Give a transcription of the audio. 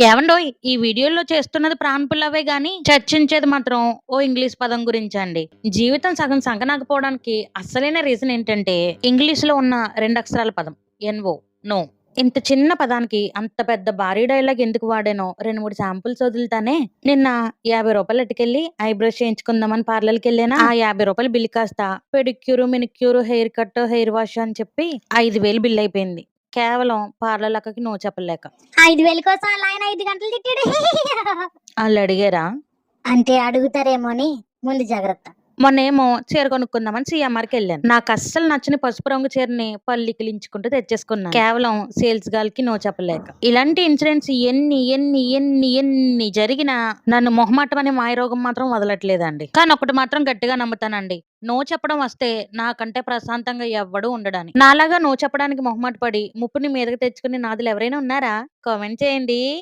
ఏవండో ఈ వీడియోలో చేస్తున్నది ప్రాణపుల్లవే గాని చర్చించేది మాత్రం ఓ ఇంగ్లీష్ పదం గురించి అండి జీవితం సగం సంకనాకపోవడానికి అసలైన రీజన్ ఏంటంటే ఇంగ్లీష్లో ఉన్న రెండు అక్షరాల పదం ఎన్ఓ నో. ఇంత చిన్న పదానికి అంత పెద్ద భారీ డైలాగ్ ఎందుకు వాడానో రెండు మూడు శాంపుల్స్ వదులుతానే నిన్న యాభై రూపాయలు ఎట్టుకెళ్ళి ఐబ్రోస్ చేయించుకుందామని పార్లర్కి వెళ్ళానా? ఆ యాభై రూపాయలు బిల్లు కాస్త pedicure manicure hair cut hair wash అని చెప్పి ఐదు వేలు బిల్ అయిపోయింది. కేవలం పార్లర్ లక్కకి నో చెప్పలేక ఐదు వేల కోసం అలా ఆయన ఐదు గంటలు తిట్టాడు. వాళ్ళు అడిగారా? అంటే అడుగుతారేమో అని ముందు జాగ్రత్త. మొన్నేమో చీర కొనుక్కుందామని సిఎంఆర్కి వెళ్ళాను. నాకు అస్సలు నచ్చని పసుపు రంగు చీరని పల్లికిలించుకుంటూ తెచ్చేసుకున్నాను. కేవలం సేల్స్ గాల్కి నో చెప్పలేక. ఇలాంటి ఇన్సిడెంట్స్ ఎన్ని ఎన్ని ఎన్ని ఎన్ని జరిగినా నన్ను మొహమాటం అనే మాయరోగం మాత్రం వదలట్లేదండి. కానీ ఒకటి మాత్రం గట్టిగా నమ్ముతానండి. నో చెప్పడం వస్తే నాకంటే ప్రశాంతంగా ఎవ్వడు ఉండడానికి. నాలాగా నో చెప్పడానికి మొహమాట పడి ముప్పుని మీదకి తెచ్చుకుని నాదులు ఎవరైనా ఉన్నారా? కామెంట్ చేయండి.